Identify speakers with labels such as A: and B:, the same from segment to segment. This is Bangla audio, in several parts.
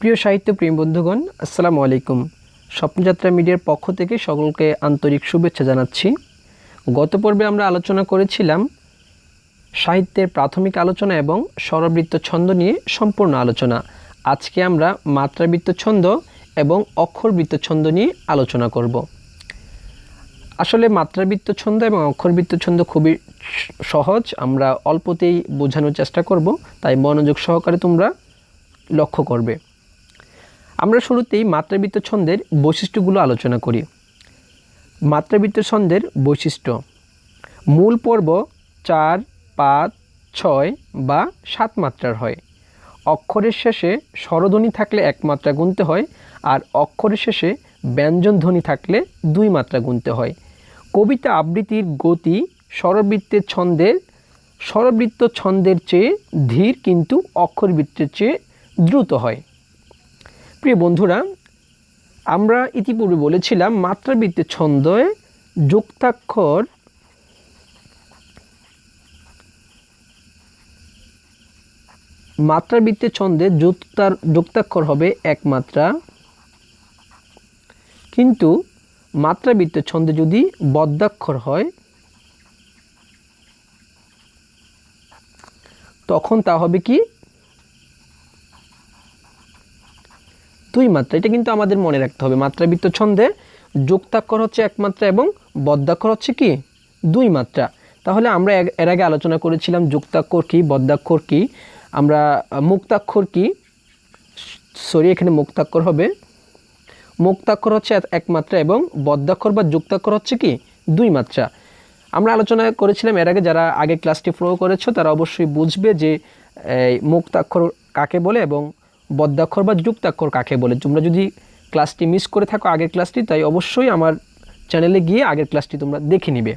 A: প্রিয় সাহিত্য প্রেম বন্ধুগণ আসসালামু আলাইকুম স্বপ্নযাত্রা মিডিয়ার পক্ষ থেকে সকলকে আন্তরিক শুভেচ্ছা জানাচ্ছি গত পর্বে আমরা আলোচনা করেছিলাম সাহিত্যের প্রাথমিক আলোচনা এবং স্বরবৃত্ত ছন্দ নিয়ে সম্পূর্ণ আলোচনা আজকে আমরা মাত্রাবৃত্ত ছন্দ এবং অক্ষরবৃত্ত ছন্দ নিয়ে আলোচনা করব আসলে মাত্রাবৃত্ত ছন্দ এবং অক্ষরবৃত্ত ছন্দ খুবই সহজ আমরা অল্পতেই বোঝানোর চেষ্টা করব তাই মনোযোগ সহকারে তোমরা লক্ষ্য করবে আমরা শুরুতেই মাত্রাবৃত্ত ছন্দের বৈশিষ্ট্যগুলো আলোচনা করি মাত্রাবৃত্ত ছন্দের বৈশিষ্ট্য মূল পর্ব চার পাঁচ ছয় বা সাত মাত্রার হয় অক্ষরের শেষে স্বরধ্বনি থাকলে এক মাত্রা গুনতে হয় আর অক্ষরের শেষে ব্যঞ্জনধ্বনি থাকলে দুই মাত্রা গুনতে হয় কবিতা আবৃত্তির গতি স্বরবৃত্তের ছন্দের স্বরবৃত্ত ছন্দের চেয়ে ধীর কিন্তু অক্ষরবৃত্তের চেয়ে দ্রুত হয় প্রিয় বন্ধুরা আমরা ইতিপূর্বে বলেছিলাম মাত্রাবৃত্তের ছন্দে যুক্তাক্ষর মাত্রাবৃত্তের ছন্দে যুক্তার যুক্তাক্ষর হবে এক মাত্রা কিন্তু মাত্রাবৃত্তের ছন্দে যদি বদ্যাক্ষর হয় তখন তা হবে কি দুই মাত্রা এটা কিন্তু আমাদের মনে রাখতে হবে মাত্রাবৃত্ত ছন্দে যুক্তাক্ষর হচ্ছে এক মাত্রা এবং বদ্যাক্ষর হচ্ছে কি দুই মাত্রা তাহলে আমরা এর আগে আলোচনা করেছিলাম যুক্তাক্ষর কী বদ্যাক্ষর কী আমরা মুক্তাক্ষর কী সরি এখানে মুক্তাক্ষর হবে মুক্তাক্ষর হচ্ছে একমাত্রা এবং বদ্যাক্ষর বা যুক্তাক্ষর হচ্ছে কি দুই মাত্রা আমরা আলোচনা করেছিলাম এর আগে যারা আগে ক্লাসটি ফ্লো করেছো তারা অবশ্যই বুঝবে যে মুক্তাক্ষর কাকে বলে এবং বদ্যাক্ষর বা যুক্তাক্ষর কাকে বলে তোমরা যদি ক্লাসটি মিস করে থাকো আগের ক্লাসটি তাই অবশ্যই আমার চ্যানেলে গিয়ে আগের ক্লাসটি তোমরা দেখে নিবে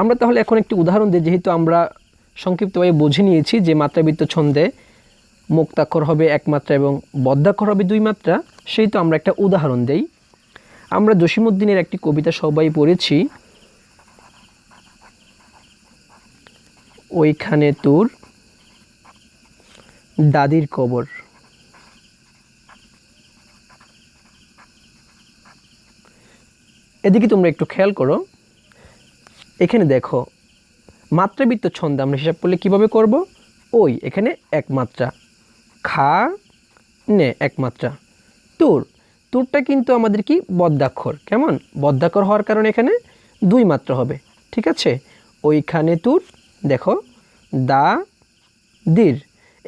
A: আমরা তাহলে এখন একটি উদাহরণ দিই যেহেতু আমরা সংক্ষিপ্তভাবে বুঝে নিয়েছি যে মাত্রাবৃত্ত ছন্দে মুক্তাক্ষর হবে এক মাত্রা এবং বদ্যাক্ষর হবে দুই মাত্রা সেই তো আমরা একটা উদাহরণ দেই আমরা জসিমুদ্দিনের একটি কবিতা সবাই পড়েছি ওইখানে তোর দাদির কবর এদিকে তোমরা একটু খেয়াল করো এখানে দেখো মাত্রাবৃত্ত ছন্দ আমরা হিসাব করলে কিভাবে করব ওই এখানে একমাত্রা খা নে একমাত্রা তোর তুর তুরটা কিন্তু আমাদের কি বদ্যাক্ষর কেমন বদ্যাক্ষর হওয়ার কারণে এখানে দুই মাত্রা হবে ঠিক আছে ওইখানে তুর দেখো দা দীর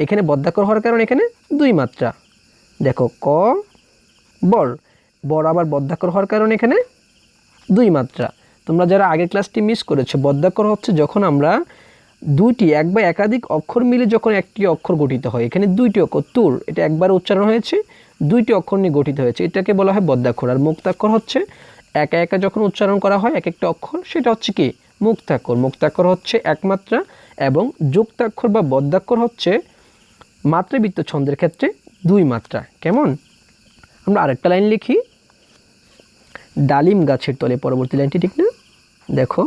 A: এখানে বদ্যাক্ষর হওয়ার কারণে এখানে দুই মাত্রা দেখো ক বর বর আবার বদ্যাক্ষর হওয়ার কারণে এখানে দুই মাত্রা তোমরা যারা আগের ক্লাসটি মিস করেছো বদ্যাক্ষর হচ্ছে যখন আমরা দুইটি এক বা একাধিক অক্ষর মিলে যখন একটি অক্ষর গঠিত হয় এখানে দুইটি অক্ষর তুর এটা একবার উচ্চারণ হয়েছে দুইটি অক্ষর নিয়ে গঠিত হয়েছে এটাকে বলা হয় বদ্যাক্ষর আর মুক্তাক্ষর হচ্ছে একা একা যখন উচ্চারণ করা হয় এক একটা অক্ষর সেটা হচ্ছে কি মুক্তাক্ষর মুক্তাক্ষর হচ্ছে একমাত্রা এবং যুক্তাক্ষর বা বদ্যাক্ষর হচ্ছে মাত্রাবৃত্ত ছন্দের ক্ষেত্রে দুই মাত্রা কেমন আমরা আরেকটা লাইন লিখি ডালিম গাছের তলে পরবর্তী লাইনটি ঠিক না দেখো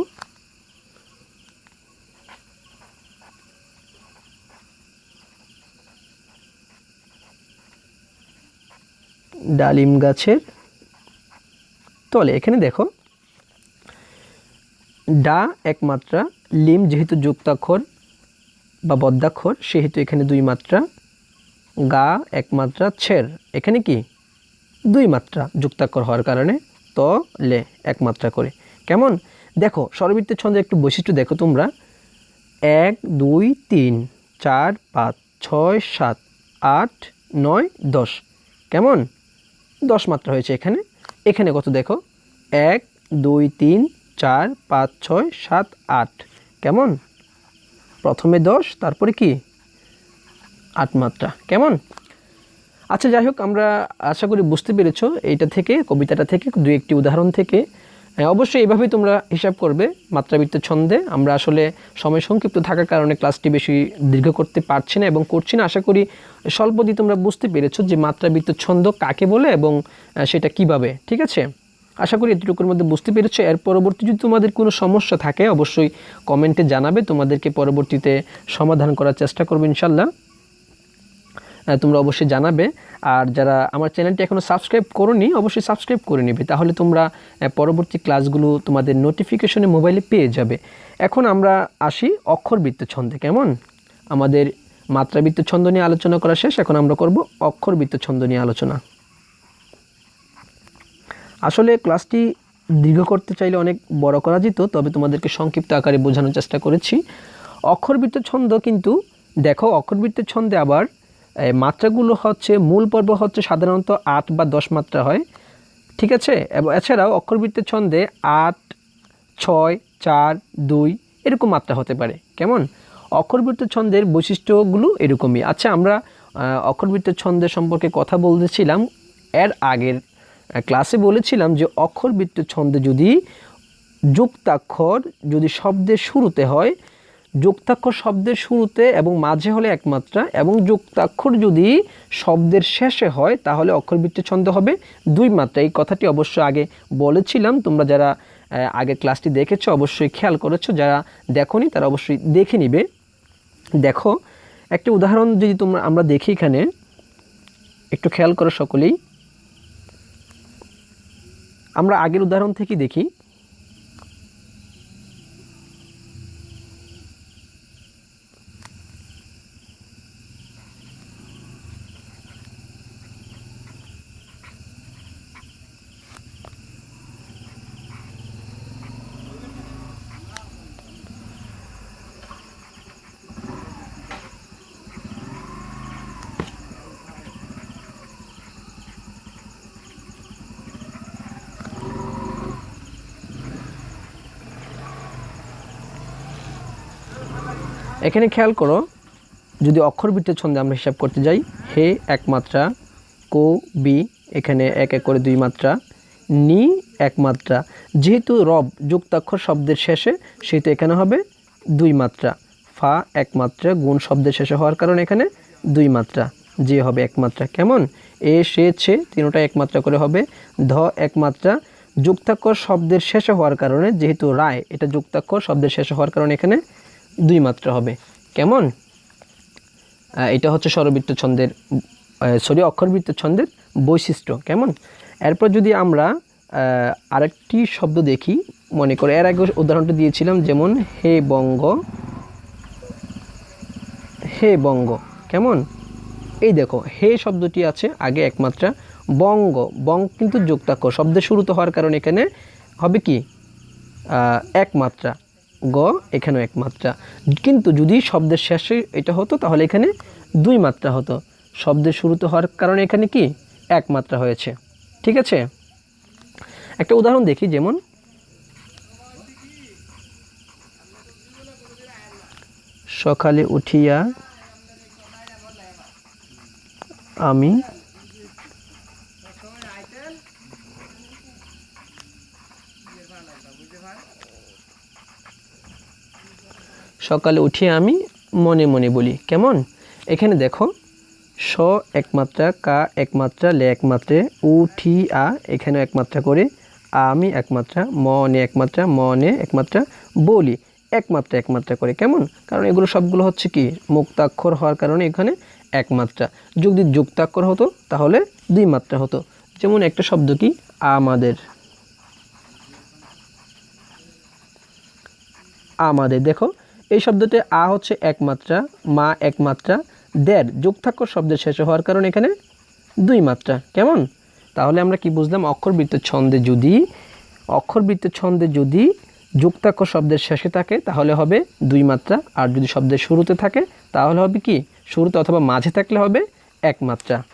A: ডালিম গাছের তলে এখানে দেখো ডা একমাত্রা লিম যেহেতু যুক্তাক্ষর বা বদ্যাক্ষর সেহেতু এখানে দুই মাত্রা গা একমাত্রা ছের এখানে কি দুই মাত্রা যুক্তাক্ষর হওয়ার কারণে ত লে একমাত্রা করে কেমন দেখো স্বরবৃত্তের ছন্দের একটু বৈশিষ্ট্য দেখো তোমরা এক দুই তিন চার পাঁচ ছয় সাত আট নয় দশ কেমন দশ মাত্রা হয়েছে এখানে এখানে কত দেখো এক দুই তিন চার পাঁচ ছয় সাত আট কেমন প্রথমে দশ তারপরে কি আট মাত্রা কেমন আচ্ছা যাই হোক আমরা আশা করি বুঝতে পেরেছ এইটা থেকে কবিতাটা থেকে দু একটি উদাহরণ থেকে হ্যাঁ, অবশ্যই এভাবেই তোমরা হিসাব করবে মাত্রাবৃত্ত ছন্দে আমরা আসলে সময় সংক্ষিপ্ত থাকার কারণে ক্লাসটি বেশি দীর্ঘ করতে পারছি না এবং করছি না আশা করি দিয়ে তোমরা বুঝতে পেরেছ যে মাত্রাবৃত্ত ছন্দ কাকে বলে এবং সেটা কিভাবে ঠিক আছে আশা করি এতটুকুর মধ্যে বুঝতে পেরেছ এর পরবর্তী যদি তোমাদের কোনো সমস্যা থাকে অবশ্যই কমেন্টে জানাবে তোমাদেরকে পরবর্তীতে সমাধান করার চেষ্টা করবো ইনশাল্লাহ তোমরা অবশ্যই জানাবে আর যারা আমার চ্যানেলটি এখনও সাবস্ক্রাইব করনি অবশ্যই সাবস্ক্রাইব করে নেবে তাহলে তোমরা পরবর্তী ক্লাসগুলো তোমাদের নোটিফিকেশনে মোবাইলে পেয়ে যাবে এখন আমরা আসি অক্ষরবৃত্ত ছন্দে কেমন আমাদের মাত্রাবৃত্ত ছন্দ নিয়ে আলোচনা করা শেষ এখন আমরা করব অক্ষরবৃত্ত ছন্দ নিয়ে আলোচনা আসলে ক্লাসটি দীর্ঘ করতে চাইলে অনেক বড় করা যেত তবে তোমাদেরকে সংক্ষিপ্ত আকারে বোঝানোর চেষ্টা করেছি অক্ষরবৃত্ত ছন্দ কিন্তু দেখো অক্ষরবৃত্ত ছন্দে আবার মাত্রাগুলো হচ্ছে মূল পর্ব হচ্ছে সাধারণত আট বা দশ মাত্রা হয় ঠিক আছে এবং এছাড়াও অক্ষরবৃত্তের ছন্দে আট ছয় চার দুই এরকম মাত্রা হতে পারে কেমন অক্ষরবৃত্ত ছন্দের বৈশিষ্ট্যগুলো এরকমই আচ্ছা আমরা অক্ষরবৃত্ত ছন্দের সম্পর্কে কথা বলতেছিলাম এর আগের ক্লাসে বলেছিলাম যে অক্ষরবৃত্ত ছন্দে যদি যুক্তাক্ষর যদি শব্দের শুরুতে হয় যুক্তাক্ষর শব্দের শুরুতে এবং মাঝে হলে একমাত্রা এবং যুক্তাক্ষর যদি শব্দের শেষে হয় তাহলে অক্ষরবৃত্তি ছন্দ হবে দুই মাত্রা এই কথাটি অবশ্য আগে বলেছিলাম তোমরা যারা আগের ক্লাসটি দেখেছো অবশ্যই খেয়াল করেছো যারা নি তারা অবশ্যই দেখে নিবে দেখো একটি উদাহরণ যদি তোমরা আমরা দেখি এখানে একটু খেয়াল করো সকলেই আমরা আগের উদাহরণ থেকে দেখি এখানে খেয়াল করো যদি বৃত্তের ছন্দে আমরা হিসাব করতে যাই হে এক মাত্রা কো বি এখানে এক এক করে দুই মাত্রা নি এক মাত্রা যেহেতু রব যুক্তাক্ষর শব্দের শেষে সেহেতু এখানে হবে দুই মাত্রা ফা এক মাত্রা গুণ শব্দের শেষে হওয়ার কারণে এখানে দুই মাত্রা যে হবে একমাত্রা কেমন এ সে ছে তিনোটা একমাত্রা করে হবে ধ একমাত্রা যুক্তাক্ষর শব্দের শেষে হওয়ার কারণে যেহেতু রায় এটা যুক্তাক্ষর শব্দের শেষে হওয়ার কারণে এখানে দুই মাত্রা হবে কেমন এটা হচ্ছে স্বরবৃত্ত ছন্দের সরি অক্ষরবৃত্ত ছন্দের বৈশিষ্ট্য কেমন এরপর যদি আমরা আরেকটি শব্দ দেখি মনে করে এর আগে উদাহরণটা দিয়েছিলাম যেমন হে বঙ্গ হে বঙ্গ কেমন এই দেখো হে শব্দটি আছে আগে একমাত্রা বঙ্গ বঙ্গ কিন্তু যুক্তাক্ষর শব্দের শুরুতে হওয়ার কারণে এখানে হবে কি একমাত্রা গ এখানেও এক মাত্রা কিন্তু যদি শব্দের শেষে এটা হতো তাহলে এখানে দুই মাত্রা হতো শব্দের শুরুতে হওয়ার কারণে এখানে কি এক মাত্রা হয়েছে ঠিক আছে একটা উদাহরণ দেখি যেমন সকালে উঠিয়া আমি সকালে উঠিয়ে আমি মনে মনে বলি কেমন এখানে দেখো স একমাত্রা কা একমাত্রা লে একমাত্রে উ ঠি আ এখানে একমাত্রা করে আমি একমাত্রা মনে একমাত্রা মনে একমাত্রা বলি একমাত্রা একমাত্রা করে কেমন কারণ এগুলো সবগুলো হচ্ছে কি মুক্তাক্ষর হওয়ার কারণে এখানে একমাত্রা যদি যুক্তাক্ষর হতো তাহলে দুই মাত্রা হতো যেমন একটা শব্দ কি আমাদের আমাদের দেখো এই শব্দটি আ হচ্ছে একমাত্রা মা একমাত্রা দেড় যুক্তাক্ষর শব্দের শেষে হওয়ার কারণে এখানে দুই মাত্রা কেমন তাহলে আমরা কি বুঝলাম অক্ষরবৃত্ত ছন্দে যদি অক্ষরবৃত্ত ছন্দে যদি যুক্তাক্ষর শব্দের শেষে থাকে তাহলে হবে দুই মাত্রা আর যদি শব্দের শুরুতে থাকে তাহলে হবে কি শুরুতে অথবা মাঝে থাকলে হবে একমাত্রা